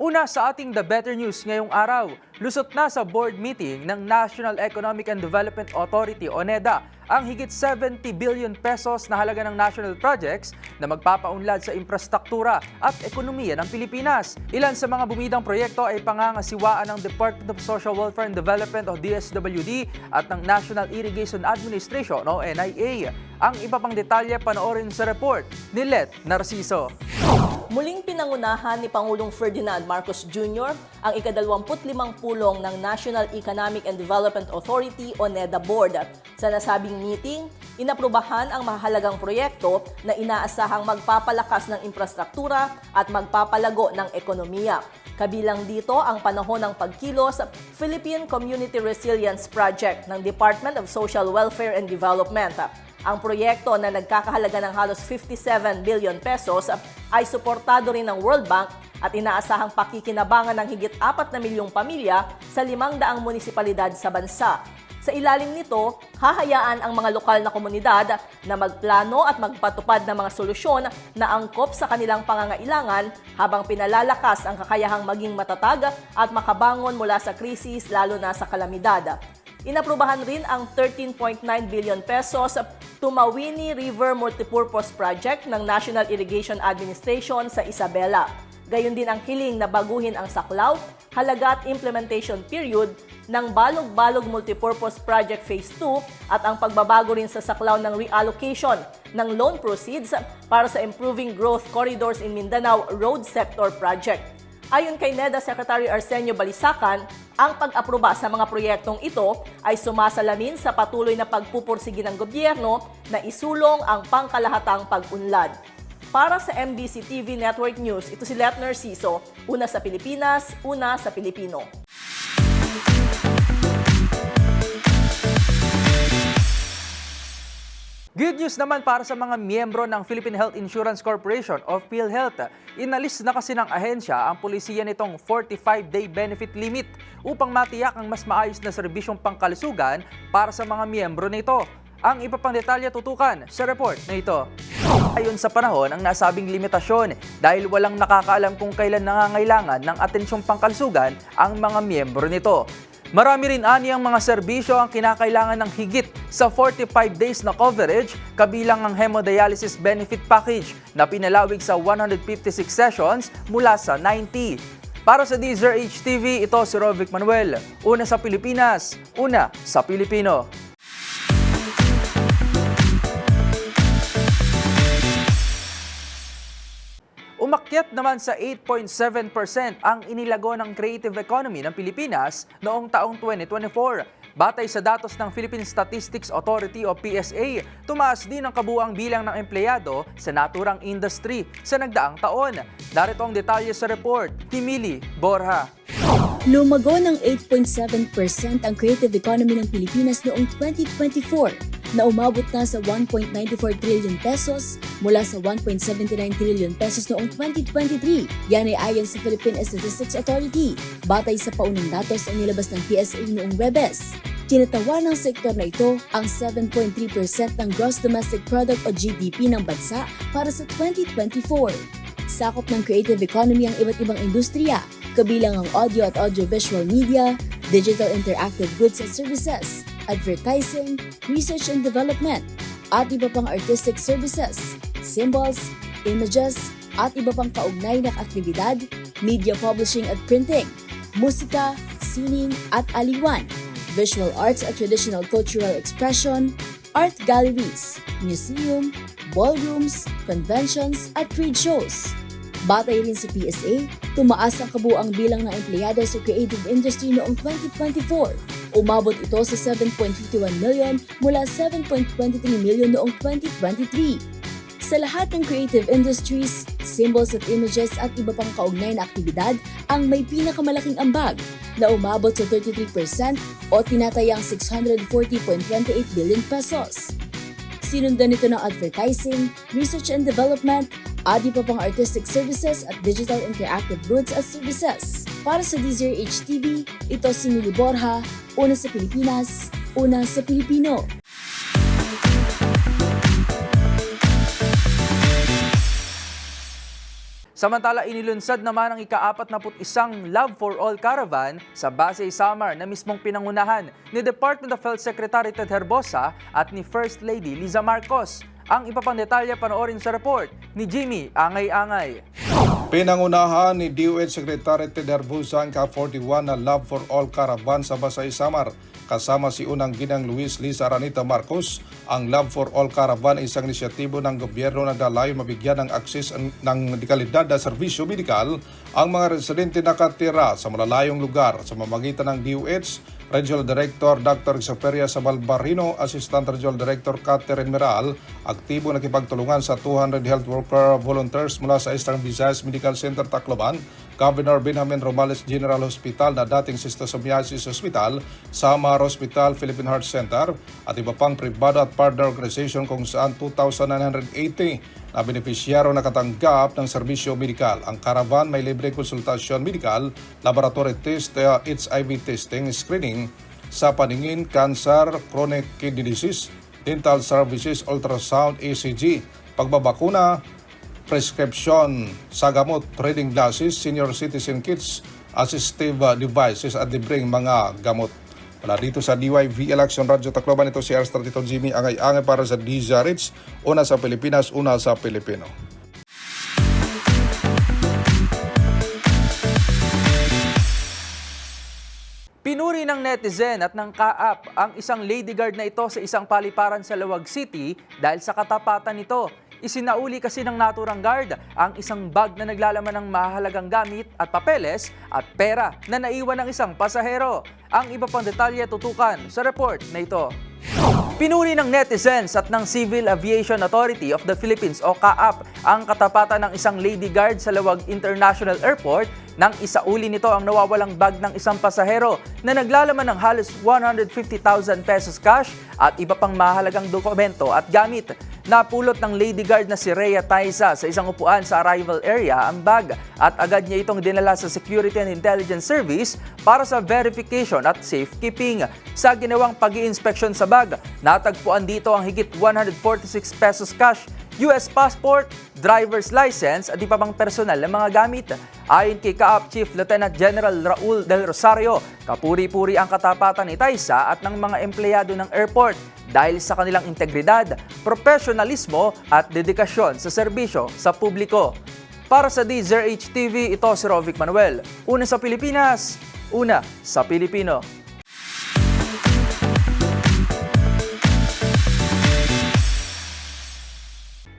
Una sa ating The Better News ngayong araw, lusot na sa board meeting ng National Economic and Development Authority o NEDA ang higit 70 billion pesos na halaga ng national projects na magpapaunlad sa infrastruktura at ekonomiya ng Pilipinas. Ilan sa mga bumidang proyekto ay pangangasiwaan ng Department of Social Welfare and Development o DSWD at ng National Irrigation Administration o NIA. Ang iba pang detalye panoorin sa report ni Let Narciso. Muling pinangunahan ni Pangulong Ferdinand Marcos Jr. ang ikadalawamputlimang pulong ng National Economic and Development Authority o NEDA Board. Sa nasabing meeting, inaprubahan ang mahalagang proyekto na inaasahang magpapalakas ng infrastruktura at magpapalago ng ekonomiya. Kabilang dito ang panahon ng pagkilos Philippine Community Resilience Project ng Department of Social Welfare and Development. Ang proyekto na nagkakahalaga ng halos 57 billion pesos ay suportado rin ng World Bank at inaasahang pakikinabangan ng higit 4 na milyong pamilya sa 500 munisipalidad sa bansa. Sa ilalim nito, hahayaan ang mga lokal na komunidad na magplano at magpatupad ng mga solusyon na angkop sa kanilang pangangailangan habang pinalalakas ang kakayahang maging matatag at makabangon mula sa krisis lalo na sa kalamidad. Inaprubahan rin ang 13.9 billion pesos Tumawini River Multipurpose Project ng National Irrigation Administration sa Isabela. Gayon din ang hiling na baguhin ang saklaw, halaga at implementation period ng Balog-Balog Multipurpose Project Phase 2 at ang pagbabago rin sa saklaw ng reallocation ng loan proceeds para sa Improving Growth Corridors in Mindanao Road Sector Project. Ayon kay NEDA Secretary Arsenio Balisacan, ang pag-aproba sa mga proyektong ito ay sumasalamin sa patuloy na pagpupursige ng gobyerno na isulong ang pangkalahatang pag-unlad. Para sa MBC TV Network News, ito si Let Narciso, una sa Pilipinas, una sa Pilipino. Good news naman para sa mga miyembro ng Philippine Health Insurance Corporation o PhilHealth. Inalis na kasi ng ahensya ang polisiya nitong 45-day benefit limit upang matiyak ang mas maayos na serbisyong pangkalusugan para sa mga miyembro nito. Ang iba pang detalye tutukan sa report na ito. Ayon sa panahon ang nasabing limitasyon dahil walang nakakaalam kung kailan nangangailangan ng atensyong pangkalusugan ang mga miyembro nito. Marami rin ani ang mga serbisyo ang kinakailangan ng higit sa 45 days na coverage kabilang ang hemodialysis benefit package na pinalawig sa 156 sessions mula sa 90. Para sa Deezer HTV, ito si Rovic Manuel. Una sa Pilipinas, una sa Pilipino. Umakyat naman sa 8.7% ang inilago ng creative economy ng Pilipinas noong taong 2024. Batay sa datos ng Philippine Statistics Authority o PSA, tumaas din ang kabuang bilang ng empleyado sa naturang industry sa nagdaang taon. Darito ang detalye sa report ni Mili Borja. Lumago ng 8.7% ang creative economy ng Pilipinas noong 2024 na umabot na sa 1.94 trillion pesos mula sa 1.79 trillion pesos noong 2023. Yan ay ayon sa Philippine Statistics Authority, batay sa paunang datos na nilabas ng PSA noong Webes. Kinatawa ng sektor na ito ang 7.3% ng Gross Domestic Product o GDP ng bansa para sa 2024. sakop ng creative economy ang iba't ibang industriya, kabilang ang audio at audiovisual media, digital interactive goods and services, advertising, research and development, at iba pang artistic services, symbols, images, at iba pang kaugnay na aktibidad, media publishing at printing, musika, sining at aliwan, visual arts at traditional cultural expression, art galleries, museum, ballrooms, conventions at trade shows. Batay rin sa PSA, tumaas ang kabuang bilang ng empleyado sa creative industry noong 2024. Umabot ito sa 7.51 million mula 7.23 million noong 2023. Sa lahat ng creative industries, symbols at images at iba pang kaugnay na aktibidad ang may pinakamalaking ambag na umabot sa 33% o tinatayang 640.28 billion pesos. Sinundan nito ng advertising, research and development, at iba pang artistic services at digital interactive goods at services. Para sa DZRH TV, ito si Mili Borja, una sa Pilipinas, una sa Pilipino. Samantala, inilunsad naman ang ika-41 Love for All Caravan sa Pasay Samar na mismong pinangunahan ni Department of Health Secretary Ted Herbosa at ni First Lady Liza Marcos. Ang iba pang detalye panoorin sa report ni Jimmy Angay-Angay. Pinangunahan ni DOH Secretary Ted Herbosa ang Ka-41 na Love for All Caravan sa Basay Samar kasama si unang ginang Luis Liza Aranita Marcos. Ang Love for All Caravan ay isang inisyatibo ng gobyerno na dalayo mabigyan ng akses ng dekalidad na serbisyo medikal ang mga residente nakatira sa malalayong lugar sa mamagitan ng DOH Regional Director Dr. Xaperia Sabalbarino, Assistant Regional Director Catherine Meral, aktibo nakipagtulungan sa 200 health worker volunteers mula sa Eastern Visayas Medical Center Tacloban, Governor Benjamin Romales General Hospital na dating Sister Somiasis Hospital, Samar Hospital Philippine Heart Center at iba pang privado at partner organization kung saan 2,980 na benepisyaro nakatanggap ng serbisyo medikal. Ang caravan may libreng konsultasyon medikal, laboratory test, uh, HIV testing, screening sa paningin, cancer, chronic kidney disease, dental services, ultrasound, ECG, pagbabakuna, prescription sa gamot, reading glasses, senior citizen kits, assistive devices at libreng mga gamot. Wala dito sa DYV Election Radio Tacloban ito si Arstar Tito Jimmy angay-angay para sa DZRH, una sa Pilipinas, una sa Pilipino. Pinuri ng netizen at ng kaap ang isang lady guard na ito sa isang paliparan sa Lawag City dahil sa katapatan nito. Isinauli kasi ng naturang guard ang isang bag na naglalaman ng mahalagang gamit at papeles at pera na naiwan ng isang pasahero. Ang iba pang detalye tutukan sa report na ito. Pinuri ng netizens at ng Civil Aviation Authority of the Philippines o CAAP ang katapatan ng isang lady guard sa Lawag International Airport nang isauli nito ang nawawalang bag ng isang pasahero na naglalaman ng halos 150,000 pesos cash at iba pang mahalagang dokumento at gamit. Napulot ng lady guard na si Rhea Taisa sa isang upuan sa arrival area ang bag at agad niya itong dinala sa Security and Intelligence Service para sa verification at safekeeping. Sa ginawang pag inspeksyon sa bag, natagpuan dito ang higit 146 pesos cash US passport, driver's license at iba pang personal na mga gamit. Ayon kay Kaap Chief Lieutenant General Raul Del Rosario, kapuri-puri ang katapatan ni Taisa at ng mga empleyado ng airport dahil sa kanilang integridad, profesionalismo at dedikasyon sa serbisyo sa publiko. Para sa DZRH TV, ito si Rovic Manuel. Una sa Pilipinas, una sa Pilipino.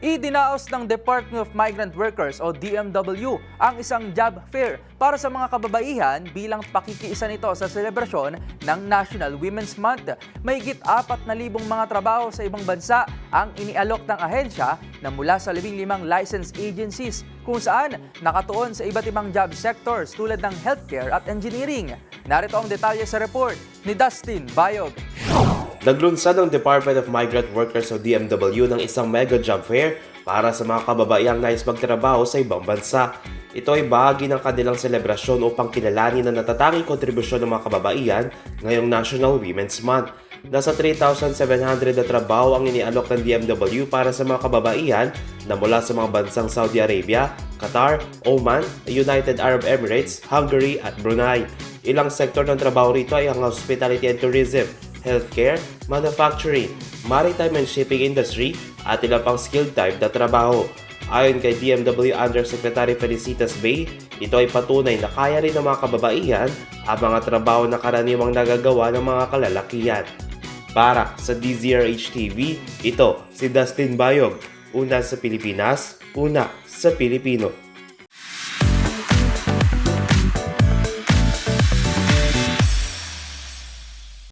Idinaos ng Department of Migrant Workers o DMW ang isang job fair para sa mga kababaihan bilang pakikiisa nito sa selebrasyon ng National Women's Month. Mahigit 4,000 mga trabaho sa ibang bansa ang inialok ng ahensya na mula sa 15 licensed agencies kung saan nakatuon sa iba't ibang job sectors tulad ng healthcare at engineering. Narito ang detalye sa report ni Dustin Bayog. Naglunsad ang Department of Migrant Workers o DMW ng isang mega job fair para sa mga kababaihang nais magtrabaho sa ibang bansa. Ito ay bahagi ng kanilang selebrasyon upang kilalanin ang natatanging kontribusyon ng mga kababaihan ngayong National Women's Month. Nasa 3,700 na trabaho ang inialok ng DMW para sa mga kababaihan na mula sa mga bansang Saudi Arabia, Qatar, Oman, United Arab Emirates, Hungary at Brunei. Ilang sektor ng trabaho rito ay ang hospitality and tourism, healthcare, manufacturing, maritime and shipping industry at ilang pang skilled type na trabaho. Ayon kay DMW Undersecretary Felicitas Bay, ito ay patunay na kaya rin ng mga kababaihan ang mga trabaho na karaniwang nagagawa ng mga kalalakihan. Para sa DZRH TV, ito si Dustin Bayog, una sa Pilipinas, una sa Pilipino.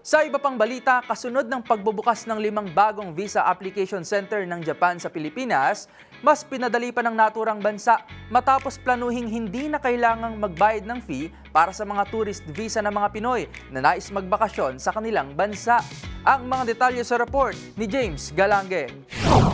Sa iba pang balita, kasunod ng pagbubukas ng limang bagong visa application center ng Japan sa Pilipinas, mas pinadali pa ng naturang bansa matapos planuhing hindi na kailangang magbayad ng fee para sa mga tourist visa ng mga Pinoy na nais magbakasyon sa kanilang bansa. Ang mga detalye sa report ni James Galange.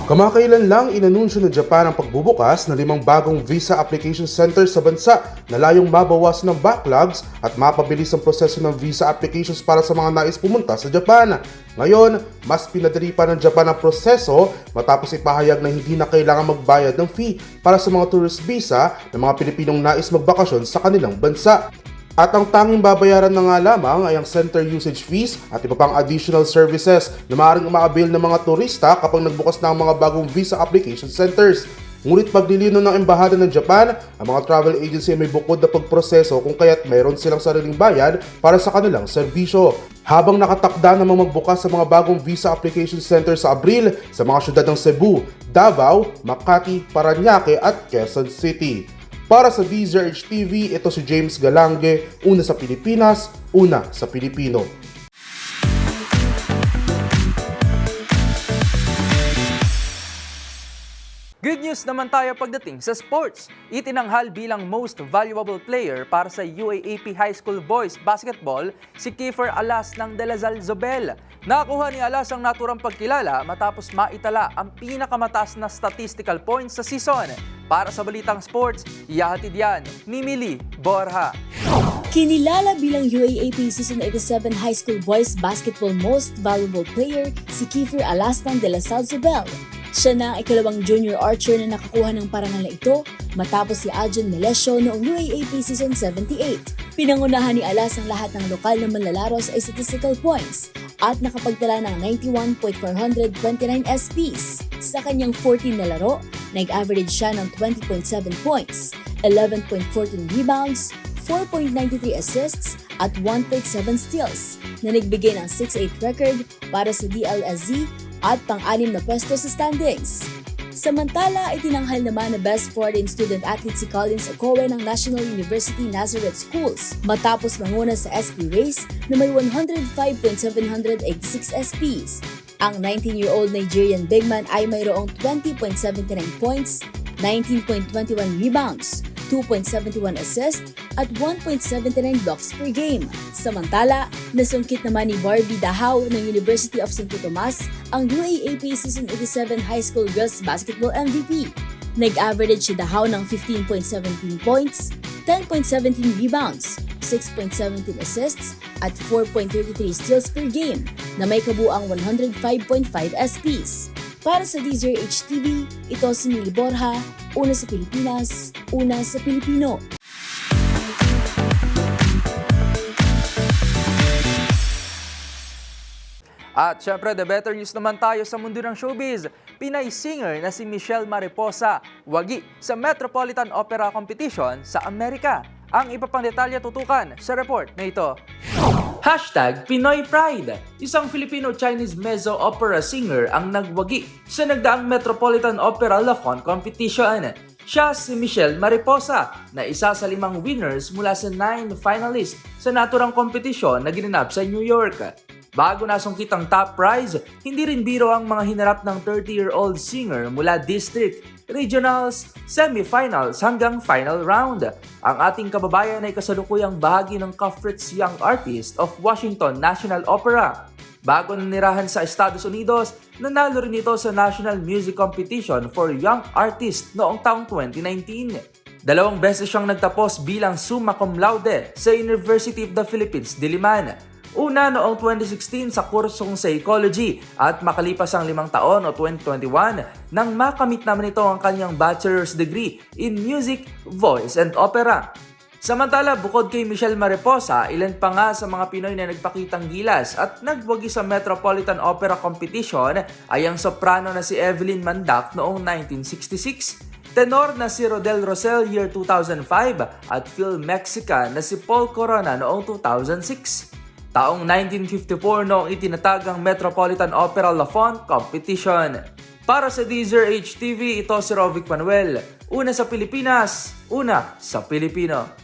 Kamakailan lang inanunsyo ng Japan ang pagbubukas ng limang bagong visa application center sa bansa na layong mabawasan ng backlogs at mapabilis ang proseso ng visa applications para sa mga nais pumunta sa Japan. Ngayon, mas pinadali pa ng Japan ang proseso matapos ipahayag na hindi na kailangan magbayad ng fee para sa mga tourist visa ng mga Pilipinong nais magbakasyon sa kanilang bansa. At ang tanging babayaran na nga lamang ay ang center usage fees at iba pang additional services na maaaring umaabil ng mga turista kapag nagbukas na ang mga bagong visa application centers. Ngunit paglilino ng embahada ng Japan, ang mga travel agency ay may bukod na pagproseso kung kaya't mayroon silang sariling bayad para sa kanilang serbisyo. Habang nakatakda namang magbukas sa mga bagong visa application center sa Abril sa mga syudad ng Cebu, Davao, Makati, Paranaque at Quezon City. Para sa DZRH TV, ito si James Galange, una sa Pilipinas, una sa Pilipino. Good news naman tayo pagdating sa sports. Itinanghal bilang most valuable player para sa UAAP High School Boys Basketball si Kiefer Alas ng De La Salle Zobel. Nakakuha ni Alas ang naturang pagkilala matapos maitala ang pinakamataas na statistical points sa season. Para sa Balitang Sports, iyahatid yan ni Mili Borja. Kinilala bilang UAAP Season 87 High School Boys Basketball Most Valuable Player si Kiefer Alastan de la Salzabel. Siya na ang ikalawang junior archer na nakakuha ng parangal na ito matapos si Aljon Melesio noong UAAP Season 78. Pinangunahan ni Alas ang lahat ng lokal na manlalaros ay statistical points at nakapagtala ng 91.429 SPs. Sa kanyang 14 na laro, nag-average siya ng 20.7 points, 11.14 rebounds, 4.93 assists at 1.7 steals na nagbigay ng 6-8 record para sa DLSZ at pang-anim na pwesto sa standings. Samantala, itinanghal naman na best foreign student athlete si Collins Okowe ng National University Nazareth Schools matapos manguna sa SP race na may 105.786 SPs. Ang 19-year-old Nigerian big man ay mayroong 20.79 points, 19.21 rebounds, 2.71 assists at 1.79 blocks per game. Samantala, nasungkit naman ni Barbie Dahaw ng University of Santo Tomas ang UAAP Season 87 High School Girls Basketball MVP. Nag-average si Dahaw ng 15.17 points, 10.17 rebounds, 6.17 assists at 4.33 steals per game na may kabuang 105.5 SPs. Para sa DZRH TV, ito si Mili Borja, una sa Pilipinas, una sa Pilipino. At syempre, the better news naman tayo sa mundo ng showbiz. Pinay singer na si Michelle Mariposa, wagi sa Metropolitan Opera Competition sa Amerika. Ang iba pang detalye tutukan sa report na ito. Hashtag Pinoy Pride. Isang Filipino-Chinese mezzo-opera singer ang nagwagi sa nagdaang Metropolitan Opera Lafon Competition. Siya si Michelle Mariposa na isa sa limang winners mula sa nine finalists sa naturang kompetisyon na ginanap sa New York. Bago nasungkit ang top prize, hindi rin biro ang mga hinarap ng 30-year-old singer mula district, regionals, semifinals hanggang final round. Ang ating kababayan ay kasalukuyang bahagi ng Kafritz Young Artist of Washington National Opera. Bago nanirahan sa Estados Unidos, nanalo rin ito sa National Music Competition for Young Artist noong taong 2019. Dalawang beses siyang nagtapos bilang summa cum laude sa University of the Philippines, Diliman. Una noong 2016 sa kursong Psychology at makalipas ang limang taon o 2021 nang makamit naman ito ang kanyang bachelor's degree in music, voice, and opera. Samantala, bukod kay Michelle Mariposa, ilan pa nga sa mga Pinoy na nagpakitang gilas at nagwagi sa Metropolitan Opera Competition ay ang soprano na si Evelyn Mandak noong 1966 tenor na si Rodel Rosel year 2005 at film Mexican na si Paul Corona noong 2006. Taong 1954 noong itinatag ang Metropolitan Opera Lafont Competition. Para sa Deezer HTV, ito si Rovic Manuel. Una sa Pilipinas, una sa Pilipino.